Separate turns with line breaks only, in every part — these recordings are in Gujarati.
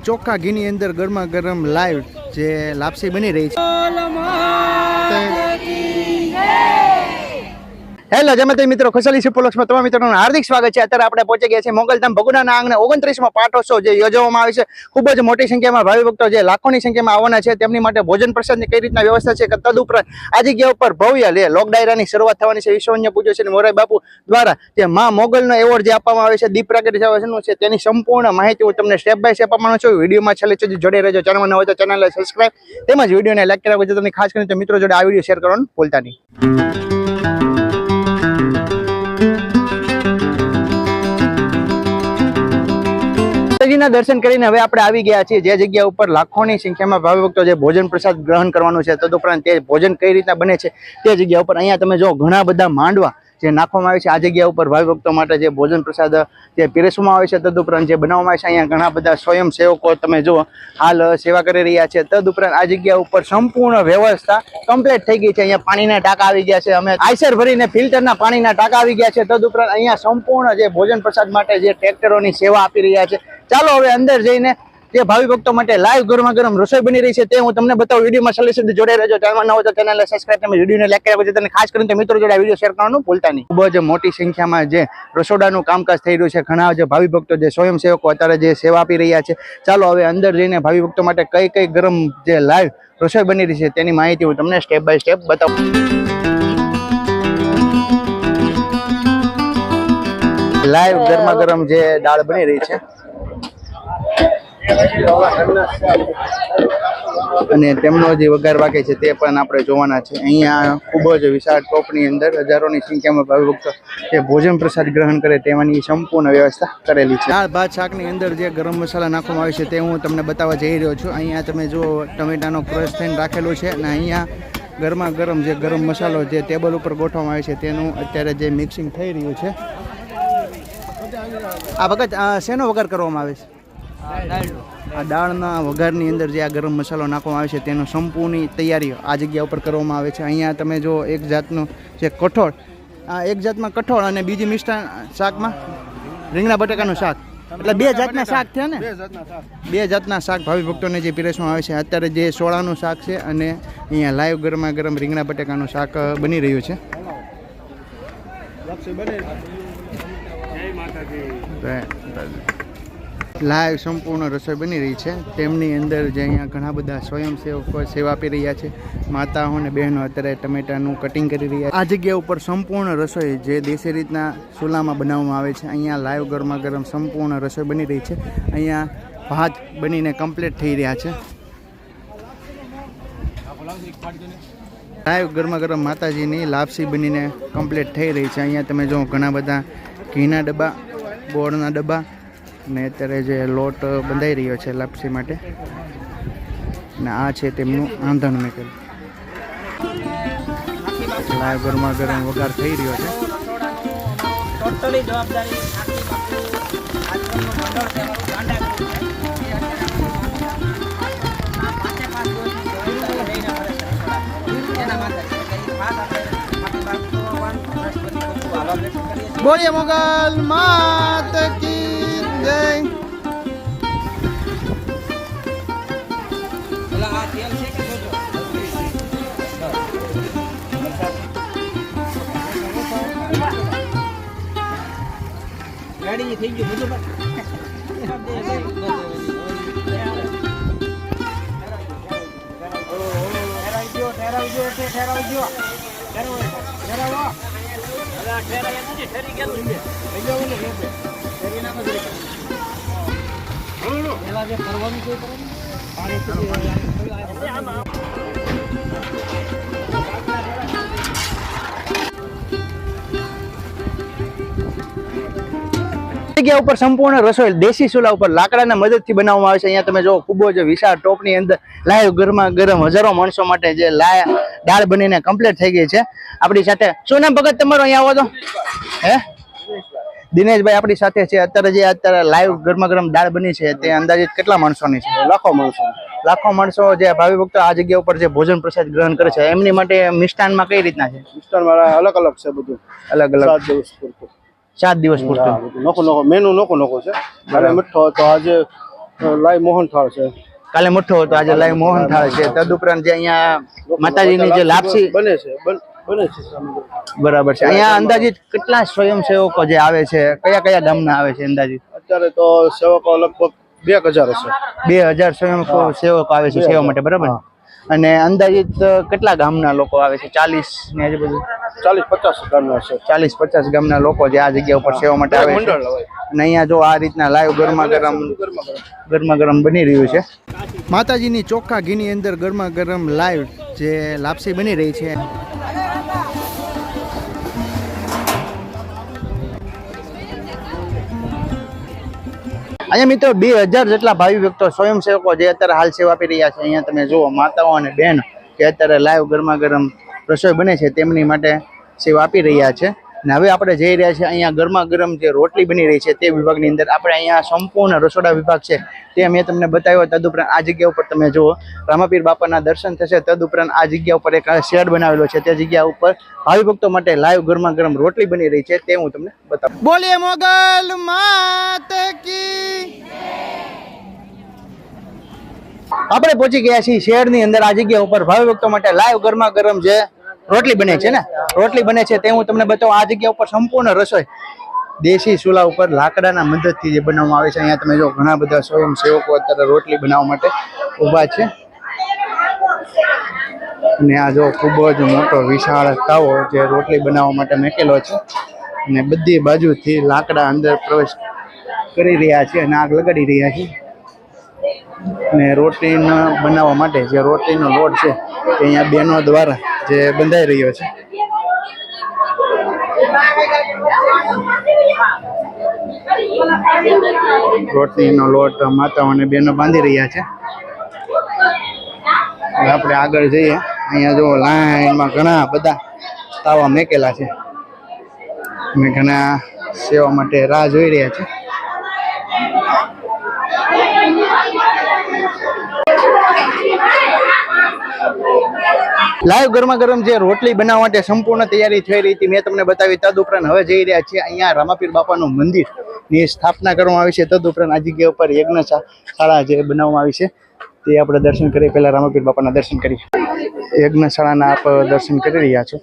ચોખ્ખા ઘીની અંદર ગરમા ગરમ લાઈવ જે લાપસી બની રહી છે. હેલો જમતે મિત્રો, ખુશાલી સિપોલક્ષમાં તમામ મિત્રોનું હાર્દિક સ્વાગત છે. અત્યારે આપણે પહોંચી ગયા છીએ મોગલધામ ભગુડાના આંગણે ઓગણત્રીસમાં પાટોત્સવ જે યોજવામાં આવે છે. ખૂબ જ મોટી સંખ્યામાં ભાવિ ભક્તો જે લાખોની સંખ્યામાં આવવાના છે. તેમની માટે ભોજન પ્રસાદની કઈ રીતના વ્યવસ્થા છે કે તદુપરાંત આ જગ્યા ઉપર ભવ્ય લે લોક ડાયરાની શરૂઆત થવાની છે. વિશ્વન્ય પૂજો છે મોરાઈ બાપુ દ્વારા જે મા મોગલનો એવોર્ડ જે આપવામાં આવે છે, દીપ પ્રાગટ્ય છે, તેની સંપૂર્ણ માહિતી હું તમને સ્ટેપ બાય સ્ટેપ આપવાનો છું. વિડીયોમાં છેલ્લે સુધી જોડે રહેજો. ચેનલમાં ન હોય તો ચેનલને સબસ્ક્રાઈબ તેમજ વિડીયોને લાઈક પછી તમને ખાસ કરીને મિત્રો જોડે આ વીડિયો શેર કરવાનું ભૂલતા નહીં. માતાજીના દર્શન કરીને હવે આપણે આવી ગયા છીએ જે જગ્યા ઉપર લાખોની સંખ્યામાં ભાવિ ભક્તો જે ભોજન પ્રસાદ ગ્રહણ કરવાનું છે, તદુપરાંત તે ભોજન કઈ રીતના બને છે તે જગ્યા ઉપર અહીંયા તમે જો ઘણા બધા માંડવા જે નાખવામાં આવે છે, આ જગ્યા ઉપર ભાવિ ભક્તો માટે જે ભોજન પ્રસાદ, જે પીરસવામાં આવે છે, તદુપરાંત જે બનાવવામાં આવે છે, અહીંયા ઘણા બધા સ્વયંસેવકો તમે જો હાલ સેવા કરી રહ્યા છે, તદુપરાંત આ જગ્યા ઉપર સંપૂર્ણ વ્યવસ્થા કમ્પ્લીટ થઈ ગઈ છે. અહીંયા પાણીના ટાંકા આવી ગયા છે, અમે આઈસર ભરીને ફિલ્ટરના પાણીના ટાંકા આવી ગયા છે, તદુપરાંત અહીંયા સંપૂર્ણ જે ભોજન પ્રસાદ માટે જે ટ્રેક્ટરોની સેવા આપી રહ્યા છે ચાલો હવે અંદર જઈને જે ભાવિ ભક્તો માટે લાઈવ ગરમા ગરમ રસોઈ બની રહી છે તે હું તમને બતાવું. વિડીયોમાં છેલ્લે સુધી જોડે રહેજો. ચેનલ ન હોય તો ચેનલને સબસ્ક્રાઈબ તમે વિડીયોને લાઈક કર્યા પછી તમને ખાસ કરીને મિત્રો જોડે વીડિયો શેર કરવાનું ભૂલતા નહીં. ખૂબ જ મોટી સંખ્યામાં જે રસોડાનું કામકાજ થઈ રહ્યું છે, ઘણા જે ભાવિ ભક્તો જે સ્વયંસેવકો અત્યારે જે સેવા આપી રહ્યા છે. ચાલો હવે અંદર જઈને ભાવિ ભક્તો માટે કઈ કઈ ગરમ જે લાઈવ રસોઈ બની રહી છે તેની માહિતી હું તમને સ્ટેપ બાય સ્ટેપ બતાવું. લાઈવ ગરમા ગરમ જે દાળ બની રહી છે. અને તેમનો જે વઘાર વાગે છે તે પણ આપણે જોવાના છે. અહીંયા ખૂબ જ વિશાળ ટોપની અંદર હજારોની સંખ્યામાં ભાવિભક્તો જે ભોજન પ્રસાદ ગ્રહણ કરે તેવાની સંપૂર્ણ વ્યવસ્થા કરેલી છે. દાળ, ભાત, શાકની અંદર જે ગરમ મસાલા નાખવામાં આવે છે તે હું તમને બતાવવા જઈ રહ્યો છું. અહીંયા તમે જો ટમેટાનો ક્રશ થઈને રાખેલું છે અને અહીંયા ગરમા ગરમ જે ગરમ મસાલો જે ટેબલ ઉપર ગોઠવવામાં આવે છે તેનું અત્યારે જે મિક્સિંગ થઈ રહ્યું છે. આ વખત આ શેનો વગર કરવામાં આવે છે? આ દાળના વઘારની અંદર જે આ ગરમ મસાલો નાખવામાં આવે છે તેનો સંપૂર્ણ તૈયારી આ જગ્યા ઉપર કરવામાં આવે છે. અહીંયા તમે જો એક જાતનું જે કઠોળ આ એક જાતમાં કઠોળ અને બીજી મિષ્ટાન શાકમાં રીંગણા બટાકાનું શાક. એટલે બે જાતના શાક થયા ને? બે જાતના શાક. ભાવિ ભક્તોને જે પીરસવામાં આવે છે. અત્યારે જે સોળાનું શાક છે અને અહીંયા લાઈવ ગરમા ગરમ રીંગણા બટાકાનું શાક બની રહ્યું છે. લાઈવ સંપૂર્ણ રસોઈ બની રહી છે. તેમની અંદર જે અહીંયા ઘણા બધા સ્વયંસેવકો સેવા આપી રહ્યા છે. માતાઓ અને બહેનો અત્યારે ટમેટાનું કટિંગ કરી રહ્યા છે. આ જગ્યા ઉપર સંપૂર્ણ રસોઈ જે દેશી રીતના ચૂલામાં બનાવવામાં આવે છે. અહીંયા લાઈવ ગરમા ગરમ સંપૂર્ણ રસોઈ બની રહી છે. અહીંયા ભાત બનીને કમ્પ્લીટ થઈ રહ્યા છે. લાઈવ ગરમા ગરમ માતાજીની લાપસી બનીને કમ્પ્લીટ થઈ રહી છે. અહીંયા તમે જો ઘણા બધા ઘીના ડબ્બા, ગોળના ડબ્બા ને અત્યારે જે લોટ બંધાઈ રહ્યો છે લાપસી માટે ને આ છે તેમનું આંધણ મેકલ. લાઈવ ગરમા ગરમ વઘાર થઈ રહ્યો છે. બોલીએ મોગલ માત કી
જોજો? ગાડી થઈ ગયું બધું ઠેરાવજો ઠેરાવજો ઠેરાવજો. ઠેરાવો ઠેરાવો. ઠેરાય નથી ઠેરી ગયેલું છે. કરો
જગ્યા ઉપર સંપૂર્ણ રસોઈ, દેશી ચૂલા ઉપર લાકડાના મદદથી બનાવવામાં આવે છે. અહીંયા તમે જો ખૂબ જ વિશાળ ટોપની અંદર લાઈવ ગરમા ગરમ હજારો માણસો માટે જે લાય, દાળ બનીને કમ્પ્લીટ થઈ ગઈ છે. આપણી સાથે શું નામ ભગત, તમારો અહીંયા આવો તો? હે? દિનેશભાઈ આપણી સાથે છે. અત્યારે જે અત્યારે લાઈવ ગરમા ગરમ દાળ બની છે તે અંદાજિત કેટલા માણસોની છે?
લાખો માણસો.
લાખો માણસો જે ભાવિ ભક્તો આ જગ્યા ઉપર જે ભોજન પ્રસાદ ગ્રહણ કરે છે એમની માટે મિષ્ટાનમાં કઈ રીતના છે?
વિસ્તાર મારા અલગ અલગ છે બધું.
અલગ અલગ.
સાત દિવસ પૂરતું.
સાત દિવસ પૂરતું.
નોખું નોખું મેનુ નોખું નોખું છે. કાલે મીઠો હતો આજે લાઈવ મોહન થાળ છે.
કાલે મુઠ્ઠો હતો આજે લાઈવ મોહન થાળ છે તદુપરાંત જે અહીંયા માતાજીની જે લાપસી
બને છે.
બરાબર છે અહીંયા અંદાજિત કેટલા સ્વયંસેવકો જે આવે છે કયા કયા ગામના આવે છે અંદાજિત?
અત્યારે તો સેવકો લગભગ બે હજાર હશે.
બે હજાર સ્વયં સેવકો આવે છે સેવા માટે બરાબર? અને અંદાજિત કેટલા ગામના લોકો આવે છે? ચાલીસ ને આજુબાજુ
ચાલીસ પચાસ ગામના છે
ચાલીસ પચાસ ગામના લોકો જે આ જગ્યા ઉપર સેવા માટે આવે છે. અને અહીંયા જો આ રીતના લાઈવ ગરમા ગરમ ગરમા ગરમ બની રહ્યું છે. માતાજીની ચોખ્ખા ઘીની અંદર ગરમા ગરમ લાઈવ જે લાપસી બની રહી છે. અહીંયા મિત્રો બે હજાર જેટલા ભાવિ ભક્તો સ્વયંસેવકો જે અત્યારે હાલ સેવા આપી રહ્યા છે, અહીંયા તમે જુઓ, માતાઓ અને બહેન જે અત્યારે લાઈવ ગરમા ગરમ રસોઈ બને છે, તેમની માટે સેવા આપી રહ્યા છે. અને હવે આપણે જઈ રહ્યા છીએ અહીંયા ગરમા ગરમ જે રોટલી બની રહી છે તે વિભાગની અંદર. આપણે અહીંયા સંપૂર્ણ રસોડા વિભાગ છે તે મેં તમને બતાવ્યો. તદુપરાંત આ જગ્યા ઉપર તમે જુઓ. રામાપીર બાપાના દર્શન થશે. તદુપરાંત આ જગ્યા ઉપર એક શેડ બનાવેલો છે. તે જગ્યા ઉપર ભાવિ ભક્તો માટે લાઈવ ગરમા ગરમ રોટલી બની રહી છે તે હું તમને બતાવું. બોલીએ મોગલ માત કી. આપણે પહોંચી ગયા છીએ શહેરની અંદર. આ જગ્યા ઉપર ભાવિ ભક્તો માટે લાઈવ ગરમા ગરમ જે રોટલી બને છે ને? રોટલી બને છે તે હું તમને બતાવું. આ જગ્યા ઉપર સંપૂર્ણ રસોઈ. દેશી ચૂલા ઉપર લાકડાના મદદથી જે બનાવવામાં આવે છે. અહીંયા તમે જો ઘણા બધા સ્વયંસેવકો અત્યારે રોટલી બનાવવા માટે ઊભા છે. અને આ જો ખૂબ જ મોટો વિશાળ તાવો જે રોટલી બનાવવા માટે મેકેલો છે. અને બધી બાજુથી લાકડા અંદર પ્રવેશ કરી રહ્યા છે અને આગ લગાડી રહ્યા છે. અને રોટલીનો બનાવવા માટે જે રોટલીનો લોટ છે તે અહીંયા બહેનો દ્વારા જે બંધાઈ રહ્યો છે. રોટલીનો લોટ, માતાઓ અને બહેનો બાંધી રહ્યા છે. આપણે આગળ જઈએ. અહીંયા જો લાઈનમાં ઘણા બધા તાવા મેકેલા છે. અને ઘણા સેવા માટે રાહ જોઈ રહ્યા છે લાઈવ ગરમા ગરમ જે રોટલી બનાવવા માટે સંપૂર્ણ તૈયારી થઈ રહી હતી, મેં તમને બતાવી. તદુપરાંત હવે જઈ રહ્યા છીએ અહીંયા રામાપીર બાપાનું મંદિરની સ્થાપના કરવામાં આવી છે. તદુપરાંત આ જગ્યા ઉપર યજ્ઞ શાળા જે બનાવવામાં આવી છે, તે આપણે દર્શન કરીએ પહેલાં રામાપીર બાપાના દર્શન કરીએ યજ્ઞશાળાના આપ દર્શન કરી રહ્યા છો.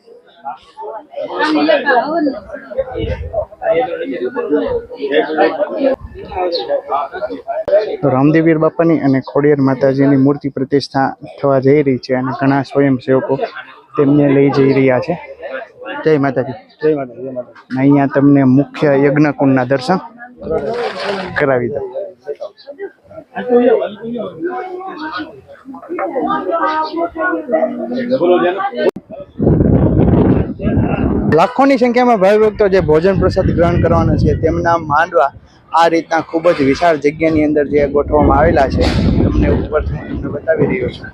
તો રામદેવીર બાપાની અને ખોડિયાર માતાજીની મૂર્તિ પ્રતિષ્ઠા થવા જઈ રહી છે અને ઘણા સ્વયંસેવકો તેમને લઈ જઈ રહ્યા છે. જય માતાજી.
જય માતા જય માતા
અહીંયા તમને મુખ્ય યજ્ઞકુંડના દર્શન કરાવી દઉં. લાખોની સંખ્યામાં ભાઈ ભક્તો જે ભોજન પ્રસાદ ગ્રહણ કરવાનો છે તેમના માંડવા આ રીતના ખૂબ જ વિશાળ જગ્યાની અંદર જે ગોઠવવામાં આવેલા છે તમને ઉપરથી બતાવી રહ્યો છું.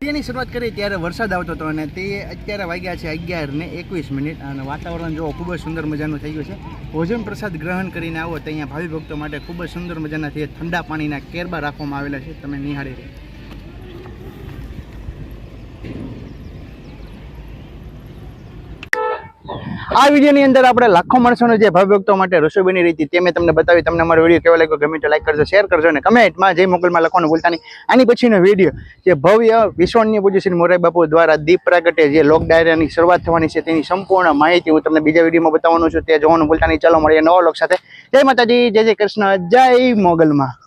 તેની શરૂઆત કરી ત્યારે વરસાદ આવતો હતો અને તે અત્યારે વાગ્યા છે અગિયાર ને એકવીસ મિનિટ અને વાતાવરણ જો ખૂબ જ સુંદર મજાનું થઈ ગયું છે. ભોજન પ્રસાદ ગ્રહણ કરીને આવો તો અહીંયા ભાવિ ભક્તો માટે ખૂબ જ સુંદર મજાના તે ઠંડા પાણીના કેરબા રાખવામાં આવેલા છે, તમે નિહાળી રહ્યા આ વિડીયોની અંદર આપણે લાખો માણસોને જે ભાવિ ભક્તો માટે રસોઈ બની રહી હતી તે મેં તમને બતાવી. તમને અમારો વીડિયો કેવો લાગ્યો ગમે તો લાઈક કરજો શેર કરજો અને કમેન્ટમાં જય મોગલમાં લખવાનું ભૂલતા નહીં. આની પછીનો વીડિયો જે ભવ્ય વિશ્વની પૂજ્ય શ્રી મોરારી બાપુ દ્વારા દીપ પ્રાગટ્ય જે લોક ડાયરાની શરૂઆત થવાની છે તેની સંપૂર્ણ માહિતી હું તમને બીજા વિડીયોમાં બતાવવાનું છું. તે જોવાનું ભૂલતા નહીં. ચાલો મળીએ નવા લોક સાથે. જય માતાજી, જય જય કૃષ્ણ, જય મોગલમાં.